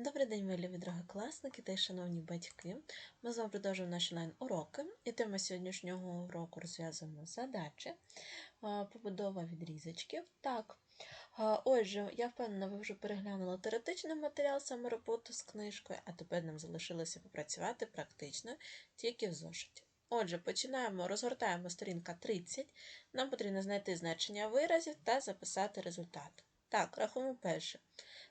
Добрий день, мої любі другокласники та й шановні батьки. Ми з вами продовжуємо наші онлайн-уроки. І тема сьогоднішнього уроку розв'язуємо задачі, побудова відрізочків. Так, отже, я впевнена, ви вже переглянули теоретичний матеріал, саме роботу з книжкою, а тепер нам залишилося попрацювати практично тільки в зошиті. Отже, починаємо, розгортаємо сторінка 30. Нам потрібно знайти значення виразів та записати результат. Так, рахуємо перше.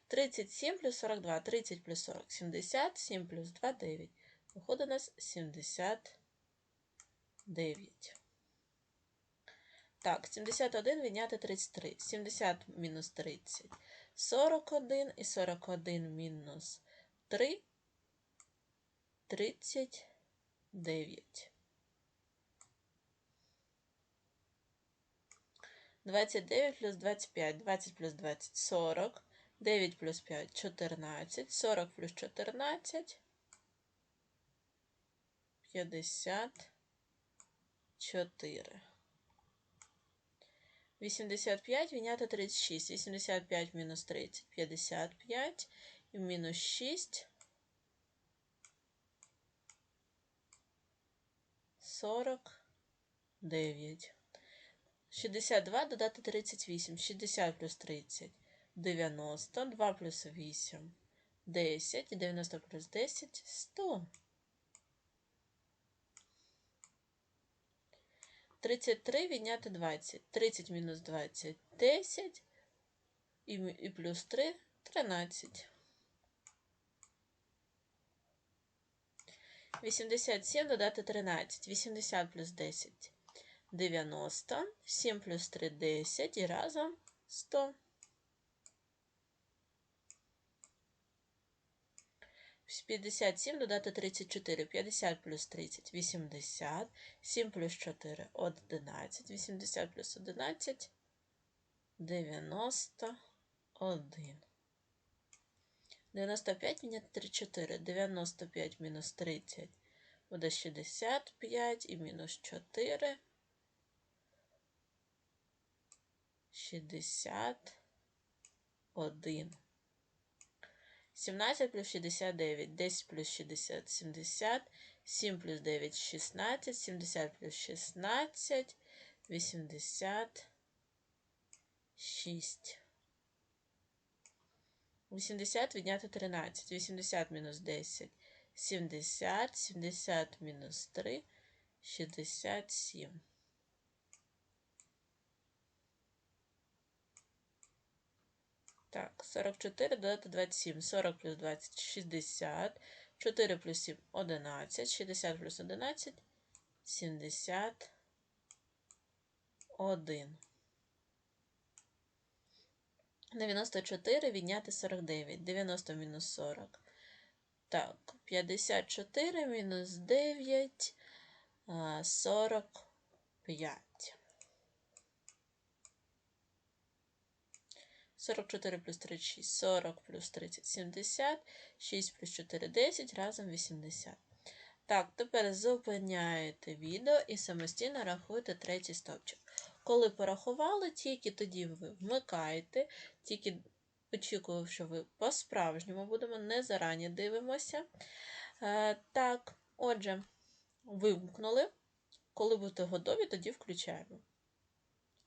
37 плюс 42, 30 плюс 40, 70, 7 плюс 2, 9. Виходить у нас 79. Так, 71 відняти 33. 70 мінус 30. 41 і 41 мінус 3. 39. 29 плюс 25, 20 плюс 20, 40. 9 плюс 5 14, 40 плюс 14, 54. 85 відняти 36. 85 мінус 30, 55 і мінус 6, 49. 62 додати 38. 60 плюс 30. 90, 2 плюс 8, 10, 90 плюс 10, 100. 33 відняти 20. 30 мінус 20, 10, і, і плюс 3, 13. 87 додати 13. 80 плюс 10, 90, 7 плюс 3, 10 і разом 100. 57 додати 34, 50 плюс 30, 80, 7 плюс 4, 11, 80 плюс 11, 91. 95 міняти 34, 95 мінус 30 буде 65 і мінус 4, 61. 17 плюс 69, 10 плюс 60, 70, 7 плюс 9, 16, 70 плюс 16, 86. 80 відняти 13, 80 мінус 10, 70, 70 мінус 3, 67. Так, 44 додати 27. 40 плюс 20 60. 4 плюс 7 11. 60 плюс 11 71. 94 відняти 49. 90 мінус 40. Так, 54 мінус 9, 45. 44 плюс 36, 40 плюс 30, 70, 6 плюс 4, 10, разом 80. Так, тепер зупиняєте відео і самостійно рахуєте третій стовпчик. Коли порахували, тільки тоді ви вмикаєте, тільки очікую, що ви по-справжньому будемо, не зарані дивимося. Е, так, отже, вимкнули. Коли будете готові, тоді включаємо.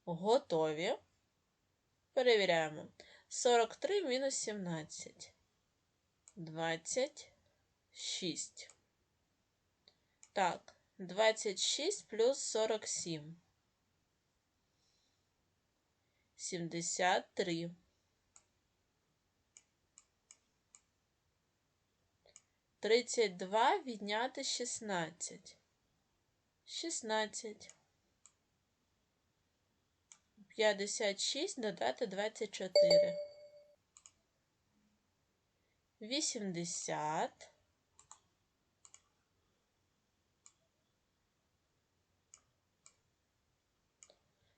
Готові. Перевіряємо. 43 мінус 17. 26. Так, 26 плюс 47. 73. Тридцять два відняти шістнадцять. Шістнадцять. 56 додати 24. 80.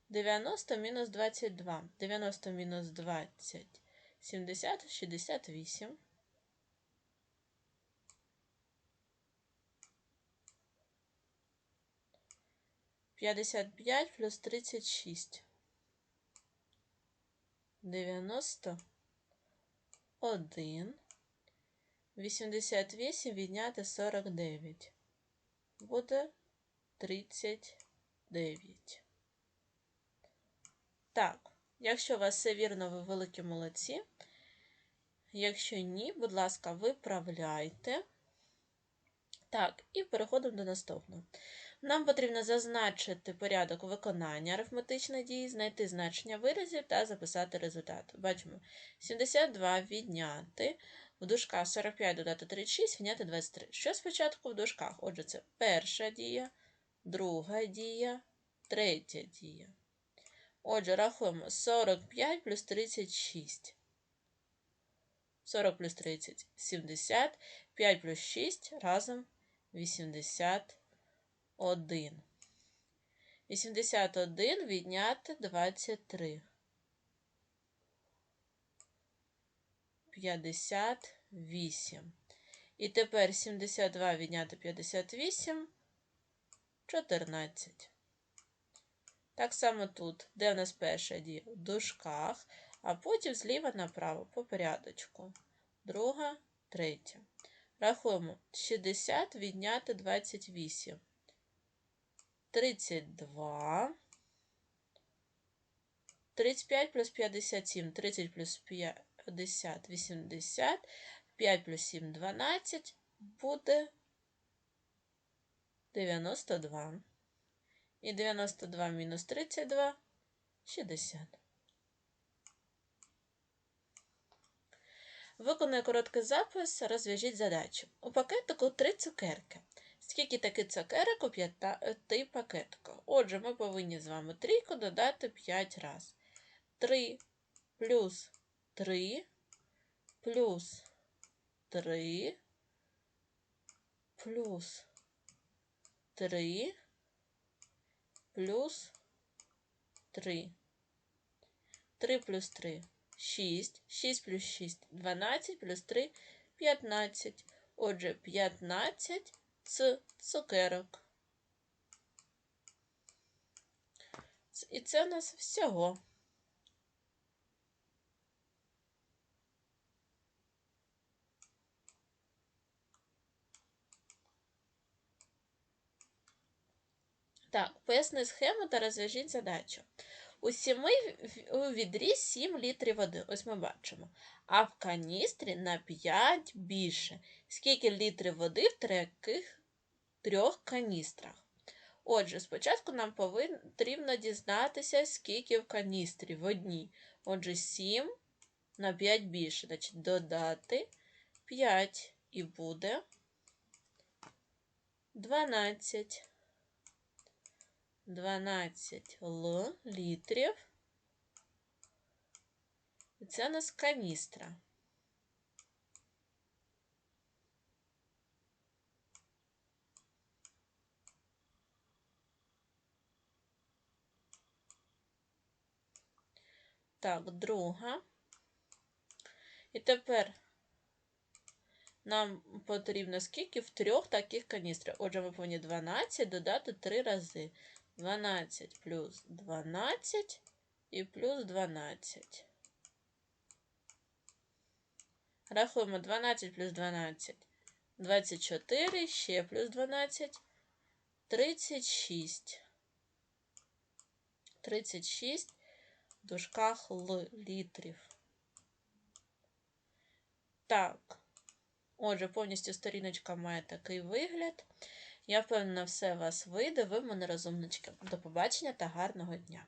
Дев'яносто мінус двадцять два. Дев'яносто мінус двадцять. Сімдесят, шістдесят вісім. П'ятдесят п'ять плюс тридцять шість. Дев'яносто один 88 відняти 49. Буде 39. Так, якщо у вас все вірно, ви великі молодці. Якщо ні, будь ласка, виправляйте. Так, і переходимо до наступного. Нам потрібно зазначити порядок виконання арифметичної дії, знайти значення виразів та записати результат. Бачимо, 72 відняти в дужках 45 додати 36, відняти 23. Що спочатку в дужках? Отже, це перша дія, друга дія, третя дія. Отже, рахуємо 45 плюс 36. 40 плюс 30 – 70, 5 плюс 6 разом 81. 81 відняти 23. 58. І тепер 72 відняти 58 14. Так само тут, де в нас перша дія? В дужках, а потім зліва направо по порядочку. Друга, третя. Рахуємо 60 відняти 28. 32. 35 плюс 57, 30 плюс 50, 80, 5 плюс 7, 12, буде 92. І 92 мінус 32 60. Виконує короткий запис, розв'яжіть задачу. У пакетику 3 цукерки. Скільки таких цукерок у 5 пакетиках? Отже, ми повинні з вами трійку додати 5 разів. 3 плюс 3 плюс 3 плюс 3 плюс 3. 3 плюс 3 6. 6 плюс 6 12 плюс 3 15. Отже, 15 з цукерок. І це у нас всього. Так, поясни схему та розв'яжіть задачу. У сіми у відрі 7 літрів води, ось ми бачимо. А в каністрі на 5 більше. Скільки літрів води в таких трьох каністрах? Отже, спочатку нам потрібно дізнатися, скільки в каністрі в одній. Отже, 7 на 5 більше. Значить, додати 5 і буде 12. 12 Л літрів. І це у нас каністра. Так, друга. І тепер нам потрібно скільки в трьох таких каністрах. Отже, ми повинні 12 додати 3 рази. 12 плюс 12 і плюс 12. Рахуємо 12 плюс 12. 24, ще плюс 12. 36. 36 в дужках Л літрів. Так. Отже, повністю сторіночка має такий вигляд. Я впевнена, все вас вийде, ви мене розумнички. До побачення та гарного дня!